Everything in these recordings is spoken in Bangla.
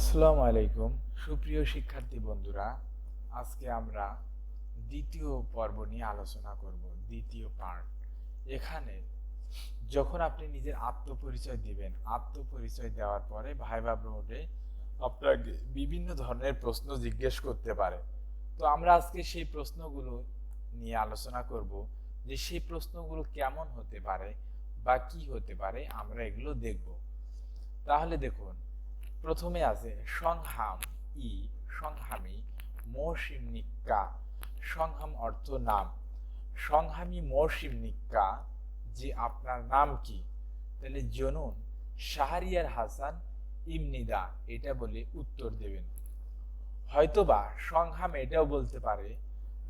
আসসালামু আলাইকুম। সুপ্রিয় শিক্ষার্থী বন্ধুরা, আজকে আমরা দ্বিতীয় পর্ব নিয়ে আলোচনা করব, দ্বিতীয় পার্ট এখানে যখন আপনি নিজের আত্মপরিচয় দিবেন, আত্মপরিচয় দেওয়ার পরে ভাইবা বোর্ডে আপনাকে বিভিন্ন ধরনের প্রশ্ন জিজ্ঞেস করতে পারে। তো আমরা আজকে সেই প্রশ্নগুলো নিয়ে আলোচনা করব, যে সেই প্রশ্নগুলো কেমন হতে পারে বা কি হতে পারে, আমরা এগুলো দেখব। তাহলে দেখুন প্রথমে আছে সংহাম ই, সংহামি, মৌসিম নিক্কা, সংহাম অর্থ নাম। সংহামি, মৌসিম নিক্কা, যে আপনার নাম কি? তাহলে জনুন, শাহরিয়ার হাসান ইমনিদা, এটা বলে উত্তর দেবেন। হয়তোবা সংহাম এটাও বলতে পারে,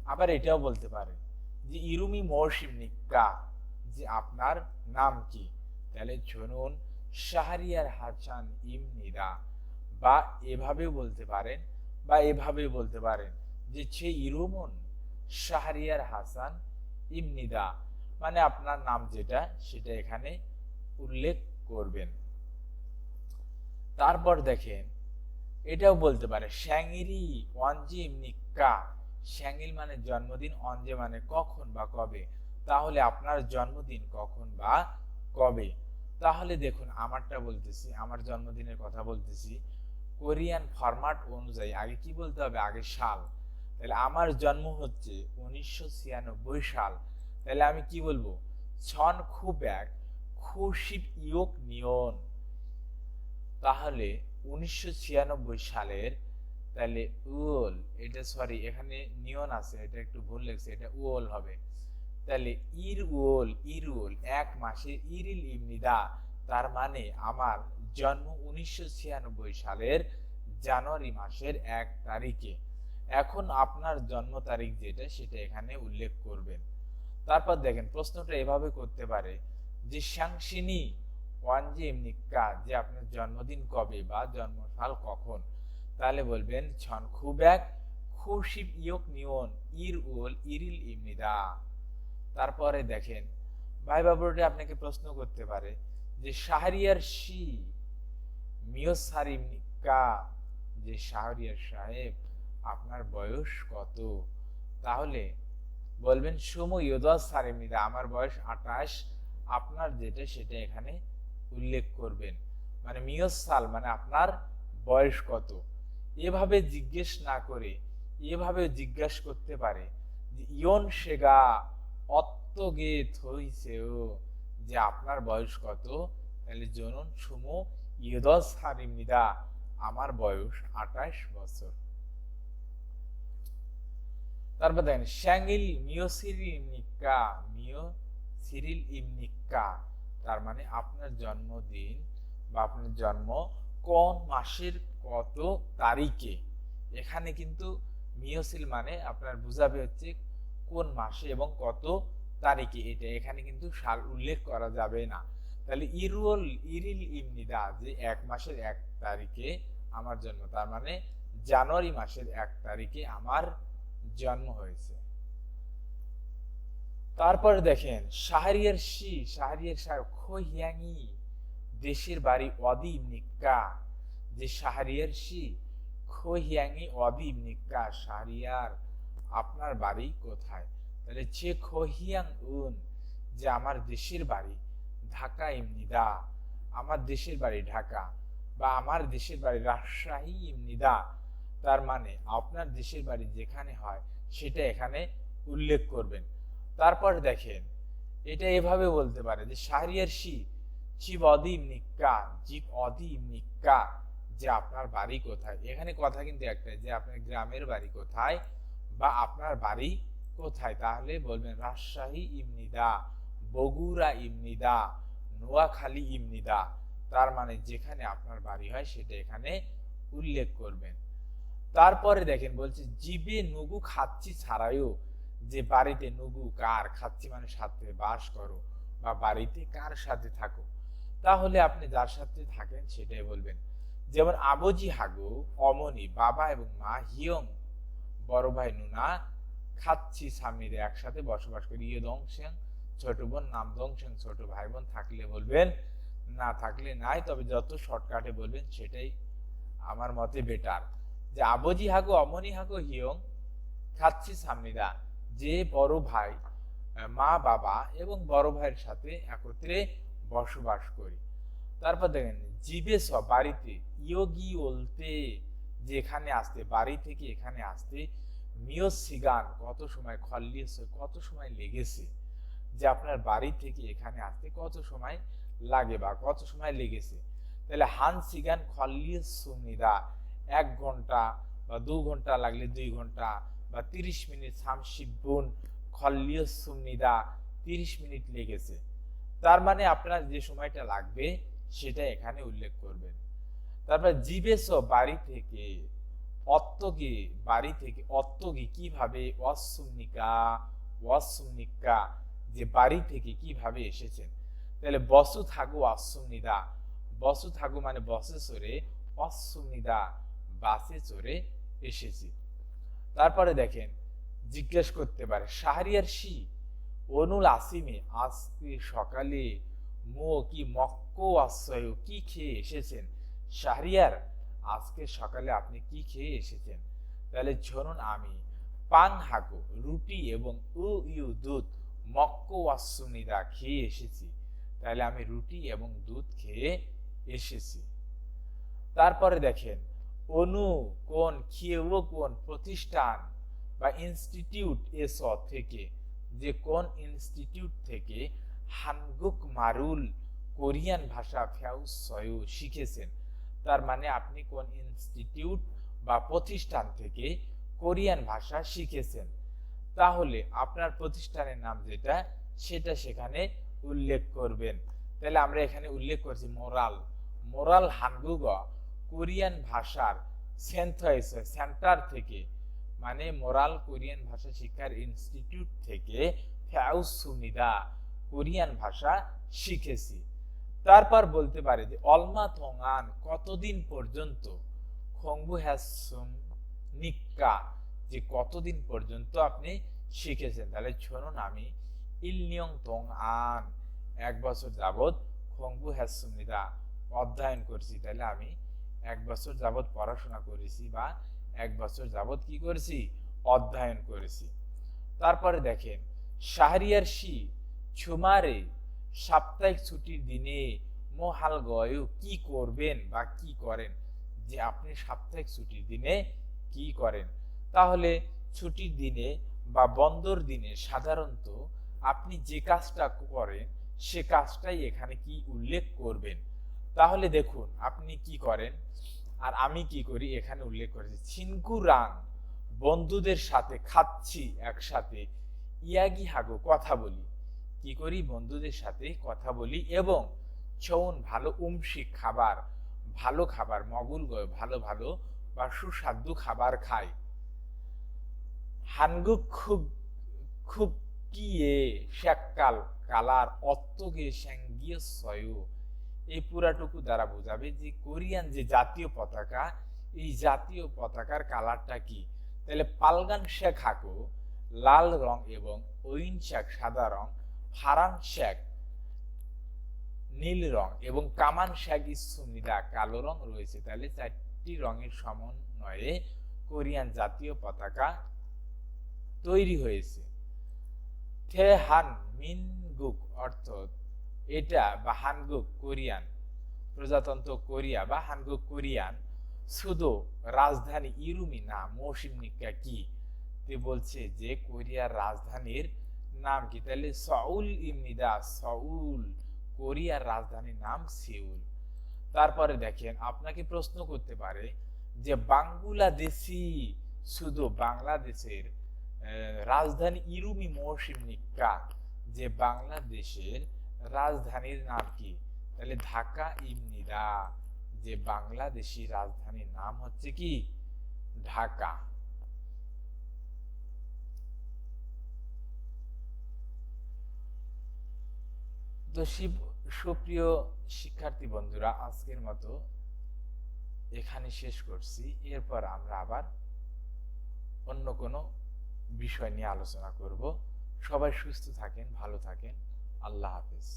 আবার এটাও বলতে পারে, যে ইরুমি মৌসিম নিক্কা, যে আপনার নাম কি? তাহলে জনুন শাহরিয়ার হাসান ইমনিদা বা এভাবে বলতে পারেন, বা এভাবে বলতে পারেন যে ছে ইরুমন শাহরিয়ার হাসান ইমনিদা মানে আপনার নাম যেটা, সেটা এখানে উল্লেখ করবেন। তারপর দেখেন, এটাও বলতে পারে শ্যাঙ্গিরি ওয়ানজি ইমনিকা শ্যাঙ্গিল মানে জন্মদিন অঞ্জে মানে কখন বা কবে? তাহলে আপনার জন্মদিন কখন বা কবে? তাহলে দেখুন, আমারটা বলতেছি, আমার জন্মদিনের কথা বলতেছি, কোরিয়ান ফরম্যাট অনুযায়ী, আগে কি বলতে হবে? আগে সাল। তাহলে আমার জন্ম হচ্ছে উনিশশো ছিয়ানব্বই সাল। তাহলে আমি কি বলব? ছন খুব এক খুশিব ইয়োক নিয়ন। তাহলে উনিশশো ছিয়ানব্বই সালের, তাহলে উল, এটা সরি এখানে নিয়ন আছে, এটা একটু ভুল লেগেছে, এটা উল হবে। তাহলে ইর উল ইর উল এক মাসে ইরিল ইমনিদা তার মানে আমার জন্ম উনিশশো ছিয়ানব্বই সালের জানুয়ারি মাসের এক তারিখে। এখন আপনার জন্ম তারিখ যেটা, সেটা এখানে উল্লেখ করবেন। তারপর দেখেন, প্রশ্নটা এভাবে করতে পারে। যে সাংসিনী ওয়ানজি এমনিকা যে আপনার জন্মদিন কবে বা জন্মসাল কখন? তাহলে বলবেন, ছন খুব এক খুশিব ইয়ক নিয়ন ইর উল ইরিল ইমনিদা তারপরে দেখেন, ভাই বাবুটি আপনাকে প্রশ্ন করতে পারে যে শাহরিয়ার শি মিয়সারিমিকা যে শাহরিয়ার সাহেব, আপনার বয়স কত? তাহলে বলবেন, সুমো ইয়োদস সারিমিদা আমার বয়স আঠাশ, আপনার যেটা সেটা এখানে উল্লেখ করবেন। মানে মিয়স সাল মানে আপনার বয়স কত? এভাবে জিজ্ঞেস না করে, এভাবে জিজ্ঞাসা করতে পারে ইয়ন যে ইয়ন সেগা অত্তগে থইছেও যে আপনার বয়স কত? তাহলে জনন, সুমো ইয়দস হারিমিদা আমার বয়স আঠাশ বছর। তারপর দেখেন, শ্যাঙ্গিল মিওসিরিল ইমনিকা মিও সিরিল ইমনিকা তার মানে আপনার জন্মদিন বা আপনার জন্ম কোন মাসের কত তারিখে? এখানে কিন্তু মিওসিল মানে আপনার বুঝাবে হচ্ছে কোন মাসে এবং কত তারিখে? এটা এখানে কিন্তু সাল উল্লেখ করা যাবে না। তাহলে ইরুল, ইরিল ইমনিদা যে এক মাসের এক তারিখে আমার জন্ম, তার মানে জানুয়ারি মাসের এক তারিখে আমার জন্ম হয়েছে। তারপর দেখেন, শাহরিয়ার শি, শাহরিয়ার সাহেব খোহিয়াঙ্গি দেশের বাড়ি অদিব নিক্কা। যে শাহরিয়ার শি খোহিয়াঙ্গি অদিব নিক্কা, শাহরিয়ার আপনার বাড়ি কোথায়? তাহলে যে খোহিয়াং উন, যে আমার দেশের বাড়ি ঢাকা ইমনিদা আমার দেশের বাড়ি ঢাকা বা আমার দেশের বাড়ি রাজশাহী ইমনিদা তার মানে আপনার দেশের বাড়ি যেখানে হয় সেটা এখানে উল্লেখ করবেন। তারপর দেখেন, এটা এভাবে বলতে পারে যে শাহরিয়ার শি, জীব অদিম নিক্কা, জীব অদিম নিক্কা, যে আপনার বাড়ি কোথায়? এখানে কথা কিন্তু একটাই যে আপনার গ্রামের বাড়ি কোথায়? বা আপনার বাড়ি কোথায়? তাহলে বলবেন রাজশাহী ইমনিদা, বগুড়া ইমনিদা, নোয়াখালী ইমনিদা। তার মানে যেখানে আপনার বাড়ি হয় সেটা এখানে উল্লেখ করবেন। তারপরে দেখেন বলছে, জীবে নুগু খাচ্ছি ছাড়াইও যে বাড়িতে নুগু কার, খাচ্ছি মানে সাথে বাস করো, বা বাড়িতে কার সাথে থাকো? তাহলে আপনি যার সাথে থাকেন সেটাই বলবেন। যেমন আবজি হাগু, অমনি, বাবা এবং মা হিয়ং বড় ভাই নুনা, খাচ্ছি স্বামীর একসাথে বসবাস করি। ইয়ে দংশেং ছোট বোন, নাম দংশেং ছোট ভাই বোন থাকলে বলবেন, না থাকলে নাই, তবে যত শর্টকাটে বলবেন সেটাই আমার মতে বেটার যে আবজি হাগো, অমনি হাগো, হিয়ং, খাচ্ছি সামনিদা যে বড় ভাই মা, বাবা এবং বড় ভাইয়ের সাথে একত্রে বসবাস করি। তারপর দেখেন জিবে স বাড়িতে, ইয়োগি বলতে যে এখানে আসতে, বাড়ি থেকে এখানে আসতে মিও সিগান কত সময় খল্লিয়েছে কত সময় লেগেছে? যে আপনার বাড়ি থেকে এখানে আসতে কত সময় লাগে বা কত সময় লেগেছে? তাহলে হান সিগান খল্লিয়ে সুমিদা এক ঘণ্টা বা দু ঘণ্টা লাগলে দুই ঘণ্টা বা তিরিশ মিনিট সামশিবুন খল্লিয়ে সুমিদা তিরিশ মিনিট লেগেছে। তার মানে আপনার যে সময়টা লাগবে সেটা এখানে উল্লেখ করবেন। তারপর জিবেস বাড়ি থেকে অত্তকে, বাড়ি থেকে অত্তকে কীভাবে অসুমনিকা অসুমনিকা যে বাড়ি থেকে কীভাবে এসেছেন? তাহলে বসু থাকু অসুমনিদা বসু থাকু মানে বসে চড়ে অসুমনিদা বাসে চড়ে এসেছি। তারপরে দেখেন, জিজ্ঞেস করতে পারে, শাহরিয়ার শি, অনুল আসিমে, আজকে সকালে মো কি মক্কো আশ্রয়, কি খেয়ে এসেছেন? শাহরিয়ার, আজকে সকালে আপনি কি খেয়ে এসেছেন? তাহলে শুনুন আমি পান হাগো, রুটি এবং উ ইউ দুধ মক্কো ওয়াসুনিদা খেয়ে এসেছি। তাহলে আমি রুটি এবং দুধ খেয়ে এসেছি। তারপরে দেখেন, অনু কোন খেয়েও কোন প্রতিষ্ঠান বা ইনস্টিটিউট এস থেকে, যে কোন ইনস্টিটিউট থেকে হানগুক মারুল কোরিয়ান ভাষা ফ্যাউসয় শিখেছেন। তার মানে আপনি কোন ইনস্টিটিউট বা প্রতিষ্ঠান থেকে কোরিয়ান ভাষা শিখেছেন? তাহলে আপনার প্রতিষ্ঠানের নাম যেটা, সেটা সেখানে উল্লেখ করবেন। তাহলে আমরা এখানে উল্লেখ করছি মোরাল। মোরাল হানগুগ কোরিয়ান ভাষার সেন্টার থেকে মানে মোরাল কোরিয়ান ভাষা শিক্ষার ইনস্টিটিউট থেকে ফ্যাউসুনিদা কোরিয়ান ভাষা শিখেছি। তারপর বলতে পারে যে, অলমা থঙ্গান কতদিন পর্যন্ত খংবু হ্যাসুম নিক্কা, যে কতদিন পর্যন্ত আপনি শিখেছেন? তাহলে শুনুন আমি, ইলনিয়ং তং আন এক বছর যাবৎ খংবু হ্যাসুমিদা অধ্যয়ন করছি। তাহলে আমি এক বছর যাবৎ পড়াশোনা করেছি বা এক বছর যাবৎ কি করেছি? অধ্যয়ন করেছি। তারপরে দেখেন, শাহরিয়ার শি, ছুমারে সাপ্তাহিক ছুটির দিনে মহাল গয়ু কি করবেন বা কি করেন? যে আপনি সাপ্তাহিক ছুটির দিনে কি করেন? তাহলে ছুটির দিনে বা বন্দর দিনে সাধারণত আপনি যে কাজটা করেন, সে কাজটাই এখানে কি উল্লেখ করবেন? তাহলে দেখুন, আপনি কি করেন? আর আমি কি করি? এখানে উল্লেখ করেছি। ছিনকু রাং বন্ধুদের সাথে খাচ্ছি একসাথে, ইয়াগি হাগো, কথা বলি। কি করি? বন্ধুদের সাথে কথা বলি এবং ছৌন ভালো উমসি খাবার, ভালো খাবার মগুল গয় ভালো ভালো বা সুস্বাদু খাবার খাই। হানগু খুব খুব কিয়ে শ্যাকাল কালার অত্তগে স্যাঙ্গিয়ে সয়ু। এই পুরাটুকু দ্বারা বোঝাবে যে কোরিয়ান যে জাতীয় পতাকা, এই জাতীয় পতাকার কালারটা কি? তাহলে পালগান শেখ হাকো লাল রং এবং ওইন শেখ সাদা রং ফারান শেখ, নীল রং এবং কামান শেখ ইসুমিদা কালো রং রয়েছে। তাহলে চারটি রঙের সমন্বয়ে কোরিয়ান জাতীয় পতাকা তৈরি হয়েছে। থে হান মিনগুক অর্থাৎ এটা বা হানগুক কোরিয়ান, প্রজাতন্ত্র কোরিয়া বা হানগুক কোরিয়ান শুধু রাজধানী ইরুমি না মৌসিম কি? তে বলছে যে কোরিয়ার রাজধানীর নাম কি? তাহলে সউল ইমনিদা সউল কোরিয়ার রাজধানীর নাম সিউল। তারপরে দেখেন, আপনাকে প্রশ্ন করতে পারে যে বাংলাদেশি শুধু বাংলাদেশের রাজধানী ইরুমি মৌসিম নিকা, যে বাংলাদেশের রাজধানীর নাম কি? তাহলে ঢাকা ইমনিদা যে বাংলাদেশি রাজধানীর নাম হচ্ছে কি? ঢাকা। তো শিব, সুপ্রিয় শিক্ষার্থী বন্ধুরা, আজকের মতো এখানে শেষ করছি। এরপর আমরা আবার অন্য কোনো বিষয় নিয়ে আলোচনা করব। সবাই সুস্থ থাকেন, ভালো থাকেন। আল্লাহ হাফিজ।